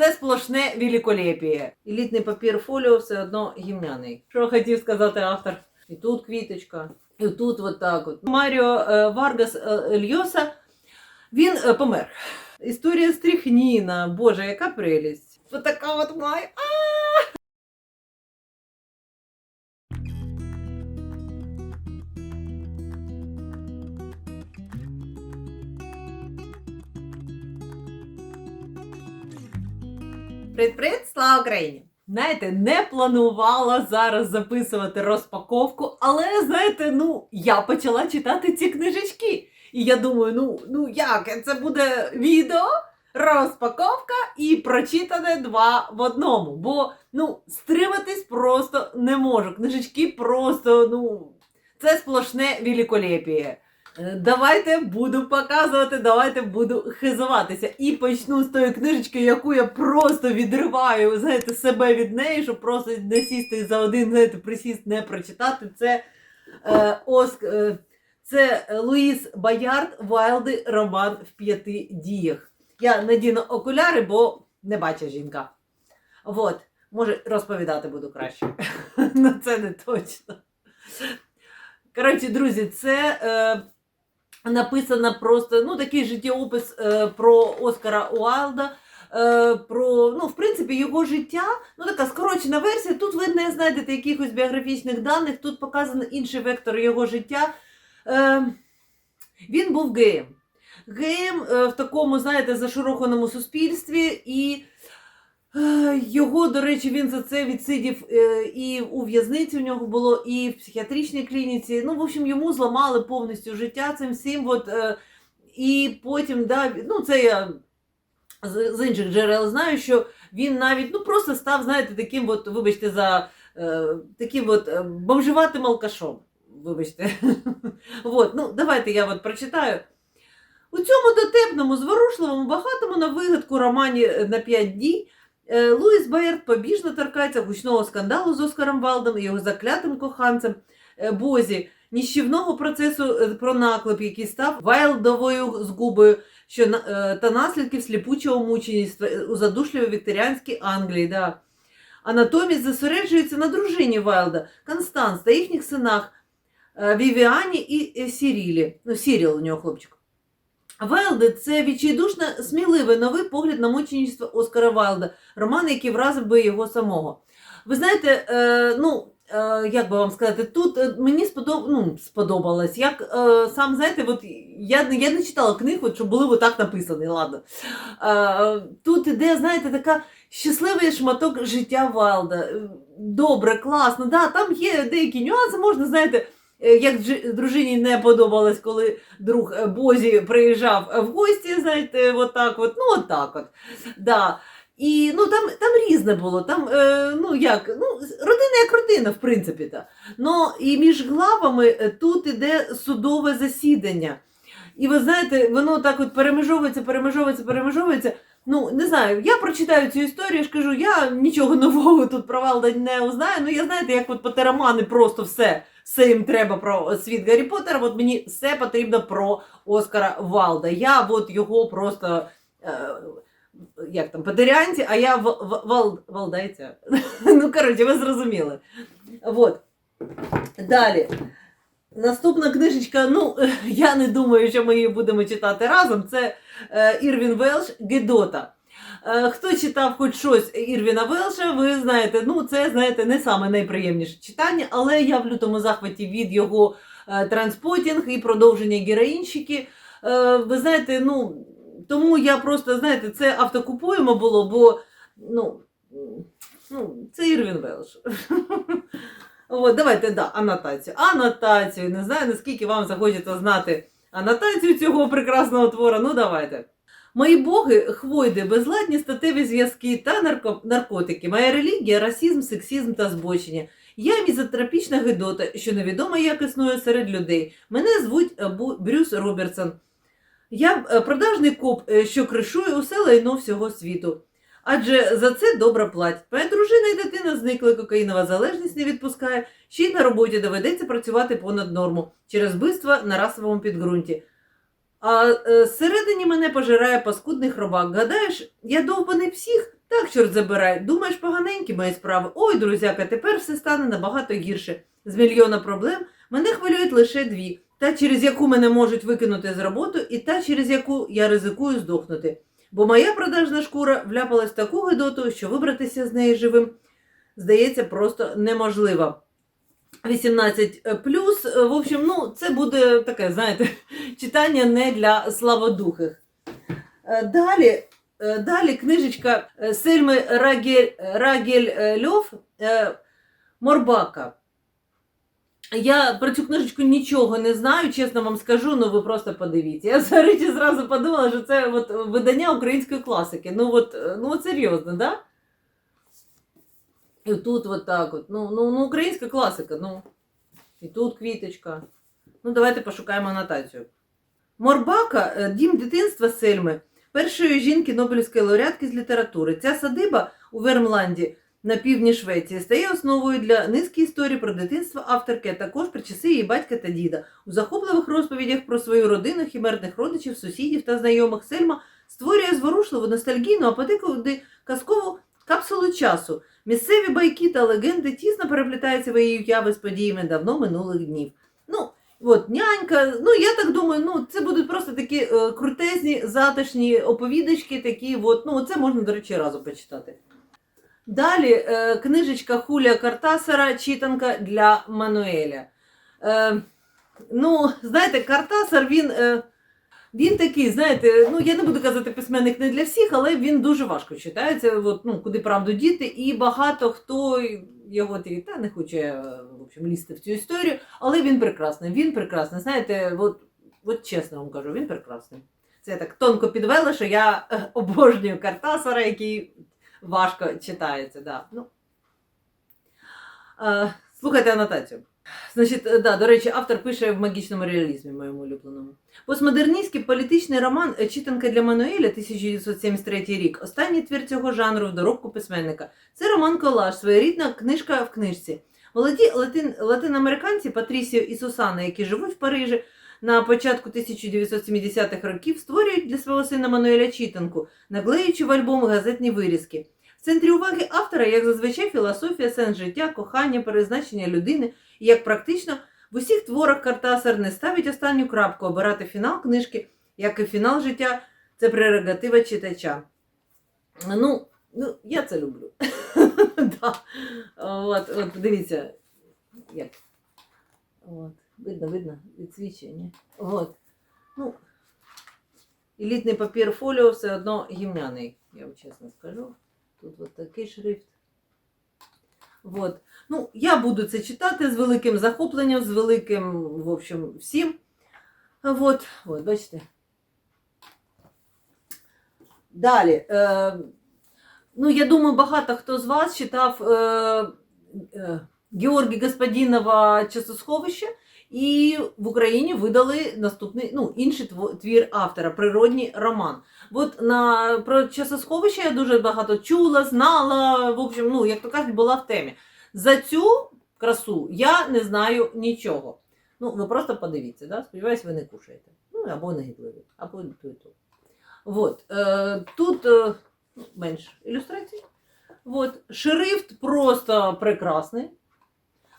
Це сплошне великолепіє. Елітний папір фоліо все одно гімняний. Що хотів сказати автор? І тут квіточка, і тут от так от. Маріо е, Варгас е, Льоса, він е, помер. Історія стріхніна. Боже, яка прелість. Отака така от має. Привіт-привіт, слава Україні! Знаєте, не планувала зараз записувати розпаковку, але знаєте, ну я почала читати ці книжечки. І я думаю, ну, ну як це буде відео, розпаковка і прочитане два в одному. Бо ну, стриматись просто не можу. Книжечки просто, ну, це сплошне великолепіє. Е, Давайте буду показувати, давайте буду хизуватися. І почну з тої книжечки, яку я просто відриваю, знаєте, себе від неї, щоб просто не сісти за один, знаєте, присіст не прочитати. Це е, Оск, е, це Луїс Боярд Вайлди роман в п'яти діях. Я надіну окуляри, бо не бачу жінка. От, може, розповідати буду краще. Ну, це не точно. Коротше, друзі, це. Е, написано просто ну, такий життєопис е, про Оскара Уайлда. Е, про, ну, в принципі, його життя, ну така скорочена версія. Тут ви не знайдете якихось біографічних даних, тут показано інший вектор його життя. Е, він був геєм. Геєм е, в такому, знаєте, зашироканому суспільстві, і його, до речі, він за це відсидів е, і у в'язниці у нього було, і в психіатричній клініці. Ну, в общем, йому зламали повністю життя цим всім. От, е, і потім, да, ну, це я з, інших джерел знаю, що він навіть ну, просто став, знаєте, таким, от, вибачте, за е, таким от бомжеватим алкашом. Вибачте. от, ну, давайте я от прочитаю. У цьому дотепному, зворушливому, багатому на вигадку романі на 5 дій е, Луїс Байерд побіжно торкається гучного скандалу з Оскаром Валдом і його заклятим коханцем е, Бозі, ніщівного процесу е, про наклеп, який став Вайлдовою згубою, що е, та наслідків сліпучого мучеництва е, у задушливій вікторіанській Англії. Да. А натомість зосереджується на дружині Вайлда, Констанс та їхніх синах е, Вівіані і е, Сірілі. Ну, Сіріл у нього хлопчик. Вайлди це відчайдушно сміливий новий погляд на мучеництво Оскара Вайлда, роман, який вразив би його самого. Ви знаєте, е, ну, е, як би вам сказати, тут е, мені сподоб... ну, сподобалось, як е, сам, знаєте, от я, я не читала книг, от, щоб були отак написані, ладно. Е, тут іде, знаєте, така щасливий шматок життя Вайлда. Добре, класно, да, там є деякі нюанси, можна, знаєте, як дружині не подобалось, коли друг е, Бозі приїжджав е, в гості, знаєте, от так от, ну от так от. Да. І ну, там, там різне було. Там, е, ну як, ну, родина як родина, в принципі. Та. Но і між главами е, тут іде судове засідання. І ви знаєте, воно так от перемежовується, перемежовується, перемежовується. Ну, не знаю, я прочитаю цю історію, я ж кажу, я нічого нового тут про не узнаю. Ну, я знаєте, як от потеромани просто все, все їм треба про світ Гаррі Поттера, от мені все потрібно про Оскара Валда. Я от його просто. Е, як там, Патеріанці, а я в, в, вал, валдайця. ну, коротше, ви зрозуміли. Вот. Далі. Наступна книжечка, ну, я не думаю, що ми її будемо читати разом. Це е, Ірвін Велш Гедота. Е, хто читав хоч щось Ірвіна Велша, ви знаєте, ну це знаєте, не саме найприємніше читання, але я в лютому захваті від його е, транспотінг і продовження героїнщики. Е, ви знаєте, ну тому я просто, знаєте, це автокупуємо було, бо ну, ну це Ірвін Велш. От, давайте, да, анотацію. Анотацію. Не знаю, наскільки вам захочеться знати анотацію цього прекрасного твора. Ну, давайте. Мої боги, хвойди, безладні статеві зв'язки та нарко... наркотики. Моя релігія, расізм, сексізм та збочення. Я мізотропічна гидота, що невідомо як існує серед людей. Мене звуть е, Брюс Робертсон. Я е, продажний коп, е, що кришує усе лайно всього світу. Адже за це добре платять. Моя дружина і дитина зникли, кокаїнова залежність не відпускає, ще й на роботі доведеться працювати понад норму через вбивство на расовому підґрунті. А е, зсередині мене пожирає паскудний хробак. Гадаєш, я довбаний псих? Так, чорт забирай, думаєш, поганенькі мої справи. Ой, друзяка, тепер все стане набагато гірше. З мільйона проблем мене хвилюють лише дві: та, через яку мене можуть викинути з роботи, і та, через яку я ризикую здохнути. Бо моя продажна шкура вляпалась в таку гидоту, що вибратися з неї живим здається просто неможливо. 18 плюс, в общем, ну, це буде таке, знаєте, читання не для славодухих. Е, Далі, е, далі книжечка е, Сельми Рагель, Рагель Льов е, Морбака. Я про цю книжечку нічого не знаю, чесно вам скажу, ну ви просто подивіться. Я за речі зразу подумала, що це от видання української класики. Ну от, е, ну от серйозно, да? І тут от так от. Ну, ну, ну українська класика, ну. І тут квіточка. Ну, давайте пошукаємо анотацію. Морбака, е, дім дитинства Сельми, першої жінки Нобелівської лауреатки з літератури. Ця садиба у Вермланді на півдні Швеції стає основою для низки історій про дитинство авторки, а також про часи її батька та діда. У захопливих розповідях про свою родину, хімерних родичів, сусідів та знайомих Сельма створює зворушливу ностальгійну, а подекуди казкову капсулу часу. Місцеві байки та легенди тісно переплітаються в її уяви з подіями давно минулих днів. Ну, от нянька, ну я так думаю, ну це будуть просто такі е, крутезні, затишні оповідочки, такі, от, ну це можна, до речі, разом почитати. Далі е, книжечка Хулія Картасара Читанка для Мануеля. Е, ну, знаєте, Картасар він. Е, він такий, знаєте, ну я не буду казати письменник не для всіх, але він дуже важко читається, от, ну, куди правду діти, і багато хто його ті- та не хоче в общем, лізти в цю історію, але він прекрасний. Він прекрасний. Знаєте, от, от чесно вам кажу, він прекрасний. Це я так тонко підвела, що я е, обожнюю Картасара, який важко читається. Да. Ну. Е, слухайте анотацію. Значить, е, да, до речі, автор пише в магічному реалізмі, моєму улюбленому. Постмодерністський політичний роман Читанка для Мануеля 1973 рік. Останній твір цього жанру в доробку письменника. Це роман Колаж, своєрідна книжка в книжці. Молоді латин, латиноамериканці Патрісіо і Сусана, які живуть в Парижі на початку 1970-х років, створюють для свого сина Мануеля читанку, наклеюючи в альбом газетні вирізки. В центрі уваги автора, як зазвичай, філософія, сенс життя, кохання, перезначення людини, і як практично в усіх творах Картасар не ставить останню крапку обирати фінал книжки, як і фінал життя це прерогатива читача. Ну, ну я це люблю. да. от, от, дивіться, як. От, видно, видно, відсвічення. От. Ну, елітний папір фоліо все одно гімняний, я вам чесно скажу. Тут от такий шрифт. От. Ну, я буду це читати з великим захопленням, з великим, в общем, всім. От, от, бачите. Далі. Е, ну, я думаю, багато хто з вас читав е, е, Георгія Господінова часосховище, і в Україні видали наступний, ну, інший твір автора, природній роман. От на про часосховище я дуже багато чула, знала, в общем, ну, як то кажуть, була в темі. За цю красу я не знаю нічого. Ну, ви просто подивіться, да? сподіваюсь, ви не кушаєте. Ну, або не гідливі, або то і то. От, е, тут е, ну, менш ілюстрацій. От, шрифт просто прекрасний.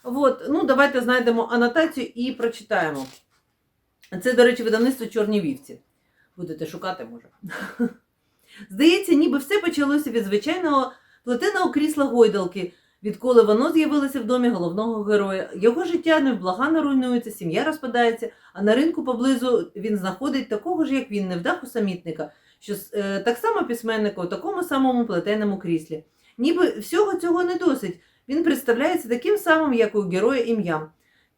От, ну, давайте знайдемо анотацію і прочитаємо. Це, до речі, видавництво Чорні вівці. Будете шукати, може. Здається, ніби все почалося від звичайного плетеного крісла гойдалки, відколи воно з'явилося в домі головного героя. Його життя невблаганно руйнується, сім'я розпадається, а на ринку поблизу він знаходить такого ж, як він, невдаху самітника, що е, так само письменника у такому самому плетеному кріслі. Ніби всього цього не досить. Він представляється таким самим, як у героя ім'ям.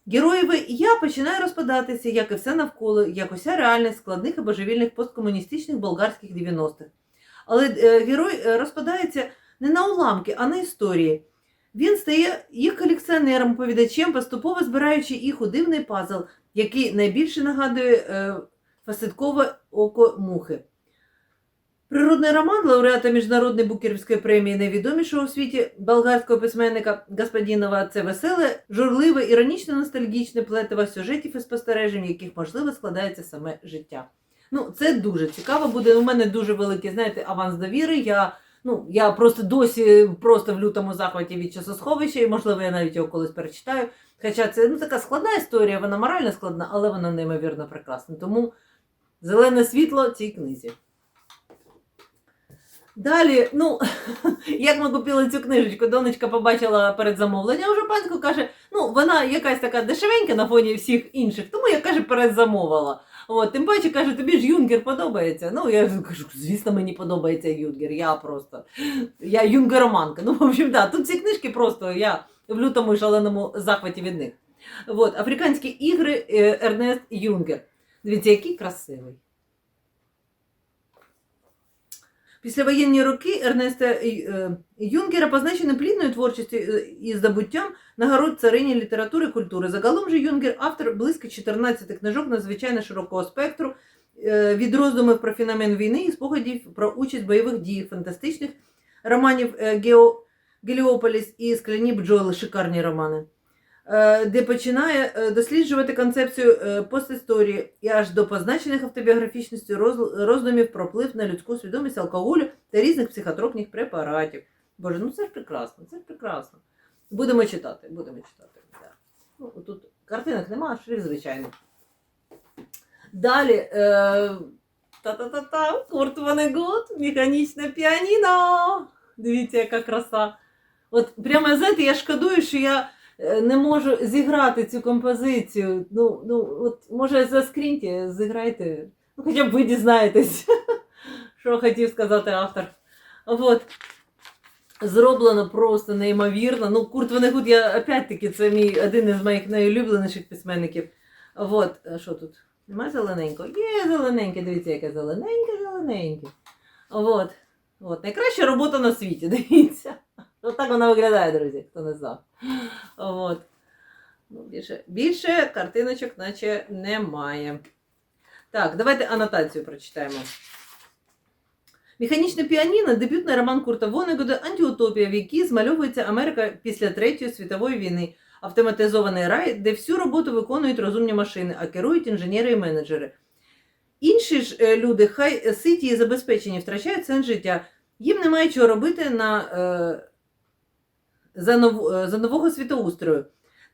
Героєве я починає розпадатися, як і все навколо, як уся реальність складних і божевільних посткомуністичних болгарських 90-х. Але е, герой е, розпадається не на уламки, а на історії. Він стає їх колекціонером, повідачем, поступово збираючи їх у дивний пазл, який найбільше нагадує е, фасеткове око мухи. Природний роман лауреата Міжнародної букерівської премії найвідомішого у світі болгарського письменника Господінова це веселе, журливе, іронічно ностальгічне плетиво сюжетів і спостережень, яких можливо складається саме життя. Ну, це дуже цікаво буде. У мене дуже великий, знаєте, аванс довіри. Я Ну, я просто досі просто в лютому захваті від часосховища, і можливо я навіть його колись перечитаю. Хоча це ну, така складна історія, вона морально складна, але вона неймовірно прекрасна. Тому зелене світло цій книзі. Далі, ну, як ми купили цю книжечку, донечка побачила перед замовленням вже панську, каже, ну, вона якась така дешевенька на фоні всіх інших, тому я каже, передзамовила. От, тим паче, каже, тобі ж юнгер подобається. Ну, я кажу, звісно, мені подобається юнгер. Я просто я юнгероманка. Ну, в общем, да, тут ці книжки просто я в лютому і шаленому захваті від них. От, Африканські ігри е, Ернест Юнгер. Дивіться, який красивий. Післявоєнні роки Ернеста е, Юнгера позначені плідною творчістю е, і здобуттям нагород царині літератури і культури. Загалом же Юнгер автор близько 14 книжок надзвичайно широкого спектру, е, від роздумів про феномен війни і спогадів про участь бойових діях, фантастичних романів е, Гео, Геліополіс і Скляні бджоли, шикарні романи, е, де починає е, досліджувати концепцію е, постісторії і аж до позначених автобіографічністю роздумів про вплив на людську свідомість алкоголю та різних психотропних препаратів. Боже, ну це ж прекрасно, це ж прекрасно. Будемо читати, будемо читати. Да. Ну, тут картинок немає, шрифт звичайний. Далі. Е, та-та-та-та, Курт Вонегут, механічне піаніно. Дивіться, яка краса. От прямо знаєте, я шкодую, що я е, не можу зіграти цю композицію. Ну, ну от, може, заскріньте, зіграйте. Ну, хоча б ви дізнаєтесь, що хотів сказати автор. От. Зроблено просто неймовірно. Ну, Курт Вонегут, я опять-таки, це мій один із моїх найулюбленіших письменників. От, що тут? Нема зелененького? Є зелененьке, дивіться, яке зелененьке, зелененьке. От. От. Найкраща робота на світі, дивіться. От так вона виглядає, друзі, хто не знав. От. Ну, більше, більше картиночок, наче немає. Так, давайте анотацію прочитаємо. Механічне піаніно дебютний роман Курта Вонегуда антиутопія, в якій змальовується Америка після Третьої світової війни. Автоматизований рай, де всю роботу виконують розумні машини, а керують інженери і менеджери. Інші ж е, люди, хай ситі і забезпечені, втрачають сенс життя. Їм немає чого робити на, е, за, нов, е, за нового світоустрою.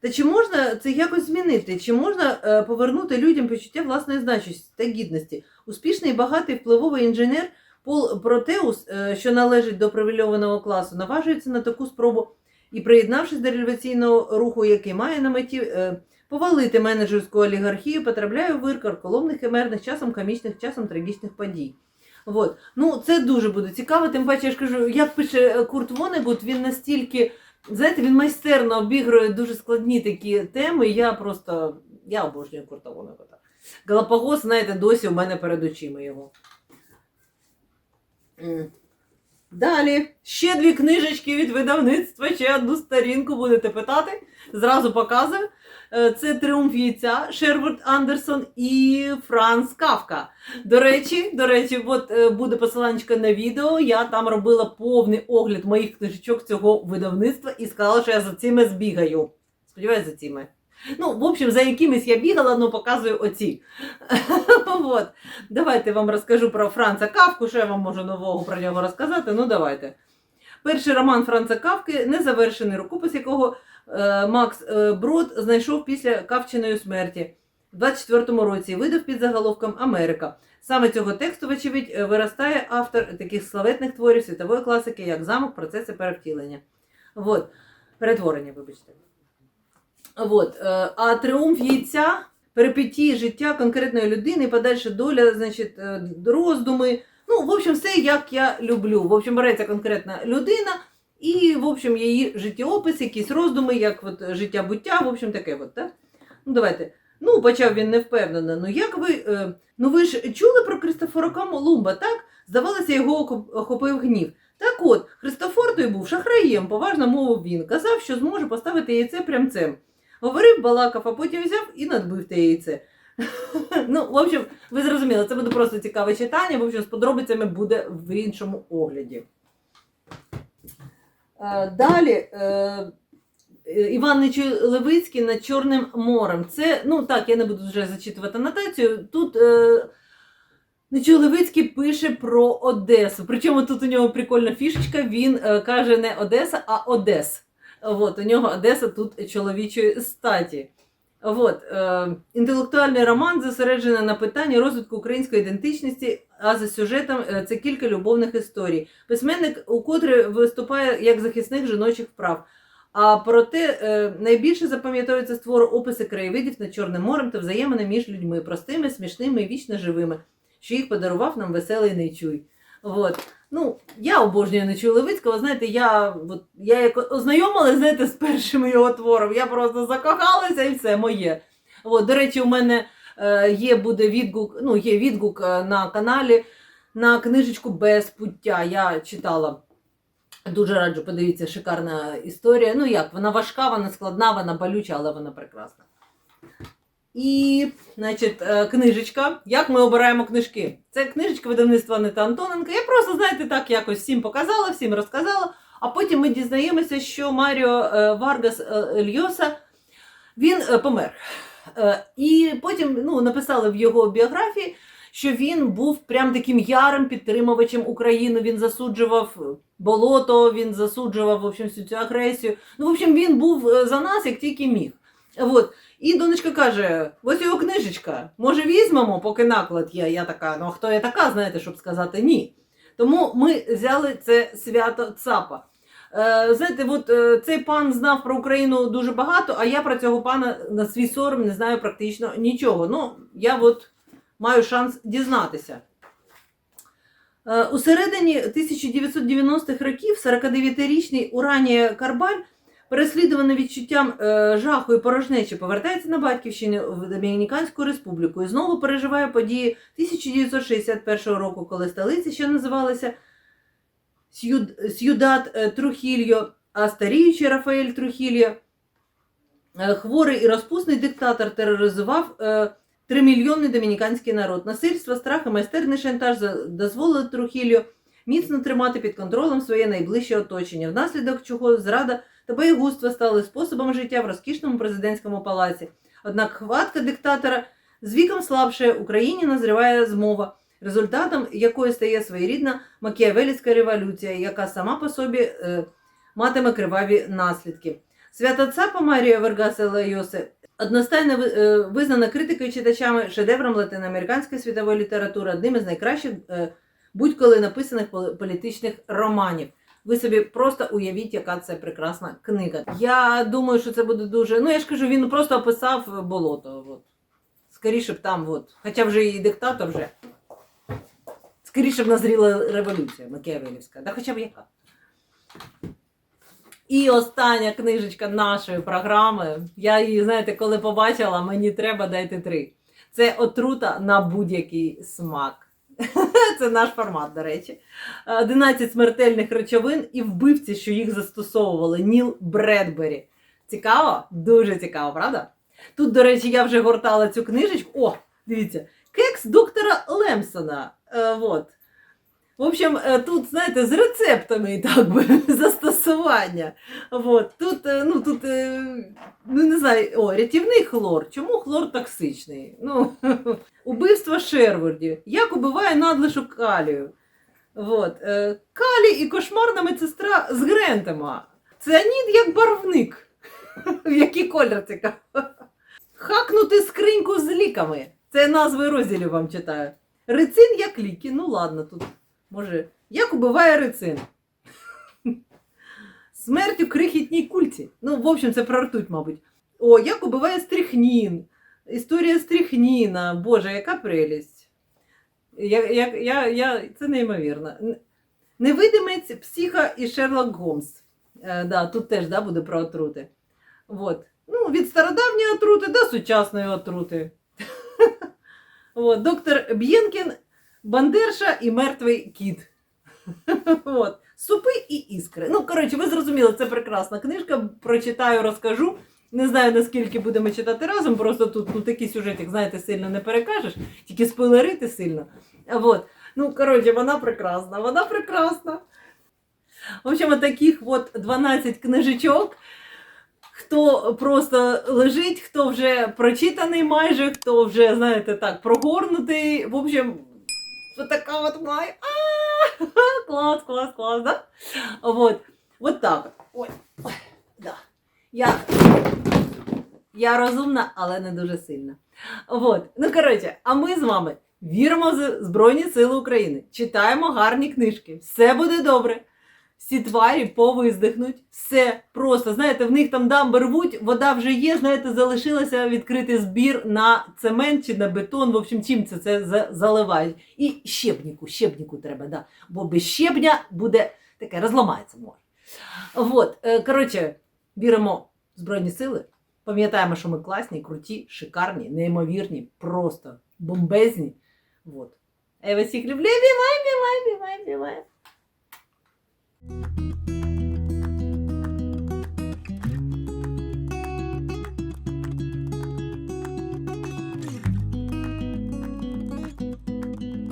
Та чи можна це якось змінити? Чи можна е, повернути людям почуття власної значності та гідності? Успішний, багатий, впливовий інженер Пол Протеус, е, що належить до привільованого класу, наважується на таку спробу і, приєднавшись до революційного руху, який має на меті повалити менеджерську олігархію, потрапляє в вир карколомних химерних, часом комічних, часом трагічних подій. От. Ну, це дуже буде цікаво, тим паче, я ж кажу, як пише Курт Вонегут, він настільки, знаєте, він майстерно обігрує дуже складні такі теми. Я просто, я обожнюю Курта кота. Галапагос, знаєте, досі у мене перед очима його. Далі ще дві книжечки від видавництва, ще одну сторінку будете питати. Зразу показую. Е, Це Тріумф яйця, Шервуд Андерсон і Франц Кавка. До речі, до речі, от е, буде посиланчика на відео. Я там робила повний огляд моїх книжечок цього видавництва і сказала, що я за цими збігаю. Сподіваюсь, за цими. Ну, в общем, за якимись я бігала, але показую оці. Давайте вам розкажу про Франца Кавку, що я вам можу нового про нього розказати. Ну, давайте. Перший роман Франца Кавки незавершений рукопис, якого е, Макс е, Брод знайшов після Кавчиної смерті в 24-му році видав під заголовком Америка. Саме цього тексту, вочевидь, е, виростає автор таких славетних творів світової класики, як замок, процеси перевтілення. Вот. Перетворення, вибачте. Вот. е, А тріумф яйця, перипетії життя конкретної людини, подальша доля, значить, роздуми. Ну, в общем, все як я люблю. В общем, береться конкретна людина, і, в общем, її життєопис, якісь роздуми, як от життя буття, в общем, таке от, так? Ну, давайте. Ну, почав він невпевнено. Ну, як ви. Е, ну ви ж чули про Кристофора Колумба, так? Здавалося, його охопив гнів. Так от, Христофор той був шахраєм, поважно мовив він. Казав, що зможе поставити яйце прямцем. Говорив, балакав, а потім взяв і надбив те яйце. ну, в общем, ви зрозуміли, це буде просто цікаве читання. В общем, з подробицями буде в іншому огляді. Е, Далі. е, Іван Нечуй Левицький над Чорним морем. Це, ну так, я не буду вже зачитувати анотацію. Тут е, Нечуй Левицький пише про Одесу. Причому тут у нього прикольна фішечка. Він каже не Одеса, а Одес. От, у нього Одеса тут чоловічої статі. От, е, інтелектуальний роман зосереджений на питанні розвитку української ідентичності, а за сюжетом е, це кілька любовних історій. Письменник, укотре виступає як захисник жіночих прав. А проте е, найбільше запам'ятовується з описи краєвидів над Чорним морем та взаємини між людьми, простими, смішними і вічно живими, що їх подарував нам веселий Нечуй. От. Ну, я обожнюю Нечуй Левицького, знаєте, я, от, я як ознайомилася, знаєте, з першим його твором, я просто закохалася і все моє. От, до речі, у мене е, є буде відгук, ну, є відгук е, на каналі на книжечку Без пуття. Я читала. Дуже раджу, подивіться, шикарна історія. Ну як, вона важка, вона складна, вона болюча, але вона прекрасна. І, значить, е, книжечка. Як ми обираємо книжки? Це книжечка видавництва Анита Антоненка. Я просто, знаєте, так якось всім показала, всім розказала. А потім ми дізнаємося, що Маріо е, Варгас е, Льоса він помер. І потім ну, написали в його біографії, що він був прям таким ярим підтримувачем України. Він засуджував болото, він засуджував в общем, всю цю агресію. Ну, в общем, він був за нас як тільки міг. От. І донечка каже: ось його книжечка. Може, візьмемо, поки наклад є. Я така, ну а хто я така, знаєте, щоб сказати ні. Тому ми взяли це свято ЦАПа. Е, знаєте, от е, цей пан знав про Україну дуже багато, а я про цього пана на свій сором не знаю практично нічого. Ну, я от маю шанс дізнатися. Е, у середині 1990-х років 49-річний Уранія Карбаль, переслідуваний відчуттям е, жаху і порожнечі, повертається на батьківщину в Домініканську республіку і знову переживає події 1961 року, коли столиця ще називалася С'юд- С'юдат е, Трухільо, а старіючий Рафаель Трухільо, е, хворий і розпусний диктатор, тероризував е, тримільйонний домініканський народ. Насильство, страх і майстерний шантаж дозволили Трухільо міцно тримати під контролем своє найближче оточення, внаслідок чого зрада та боєгузтво стали способом життя в розкішному президентському палаці. Однак хватка диктатора з віком слабше Україні назріває змова, результатом якої стає своєрідна Макіавелівська революція, яка сама по собі е, матиме криваві наслідки. Свято Цапа Марія Вергаса Лайосе одностайно е, визнана критикою читачами шедевром латиноамериканської світової літератури, одним із найкращих е, будь-коли написаних політичних романів. Ви собі просто уявіть, яка це прекрасна книга. Я думаю, що це буде дуже. Ну я ж кажу, він просто описав болото. От. Скоріше б там, от. хоча вже і диктатор вже. Скоріше б назріла революція Макіавелівська. Да хоча б яка. І остання книжечка нашої програми. Я її, знаєте, коли побачила, мені треба дайте три. Це отрута на будь-який смак. Це наш формат, до речі. 11 смертельних речовин і вбивці, що їх застосовували. Ніл Бредбері. Цікаво? Дуже цікаво, правда? Тут, до речі, я вже гортала цю книжечку. О, дивіться, кекс доктора Лемсона. Е, вот. В общем, е, тут, знаєте, з рецептами так би, застосування. Вот. Тут, е, ну, тут, е, ну не знаю, о, рятівний хлор. Чому хлор токсичний? Ну, убивство Шерварді. Як убиває надлишок калію? Вот. Е, Калій і кошмарна медсестра з Грентема. Цианід як барвник. Який колір цікаво. Хакнути скриньку з ліками. Це назви розділів вам читаю. Рицин як ліки. Ну ладно, тут може. Як убиває рицин? Смерть у крихітній кульці. Ну, в общем, це про ртуть, мабуть. О, як убиває стрихнін. Історія стрихніна. Боже, яка прелість. Я, я, я, я, це неймовірно. Невидимець, психа і Шерлок Гомс. Е, да, тут теж да, буде про отрути. Вот. Ну, від стародавньої отрути до сучасної отрути. Доктор Б'єнкін, Бандерша і мертвий кіт. От. Супи і іскри. Ну, коротше, ви зрозуміли, це прекрасна книжка. Прочитаю, розкажу. Не знаю, наскільки будемо читати разом, просто тут ну, такий сюжетик, знаєте, сильно не перекажеш, тільки спойлерити сильно. Вот. Ну, коротше, вона прекрасна, вона прекрасна. В общем, таких от 12 книжечок. Хто просто лежить, хто вже прочитаний майже, хто вже, знаєте, так, прогорнутий. В общем, така от маю. А, клас, клас, клас, да? Вот, вот так. Ой, ой, да. Я, я розумна, але не дуже сильна. Вот. Ну, коротше, а ми з вами віримо в Збройні Сили України, читаємо гарні книжки, все буде добре. Всі тварі повиздихнуть, все просто. Знаєте, в них там дамби рвуть, вода вже є, знаєте, залишилося відкрити збір на цемент чи на бетон. В общем, чим це, це заливають. І щебніку, щебніку треба, да. бо без щебня буде таке, розламається може. Вот, е, коротше, віримо в Збройні Сили. Пам'ятаємо, що ми класні, круті, шикарні, неймовірні, просто бомбезні. Вот. Я вас всіх люблю, обіймаю, обіймаю, обіймаю, обіймаю. Thank you.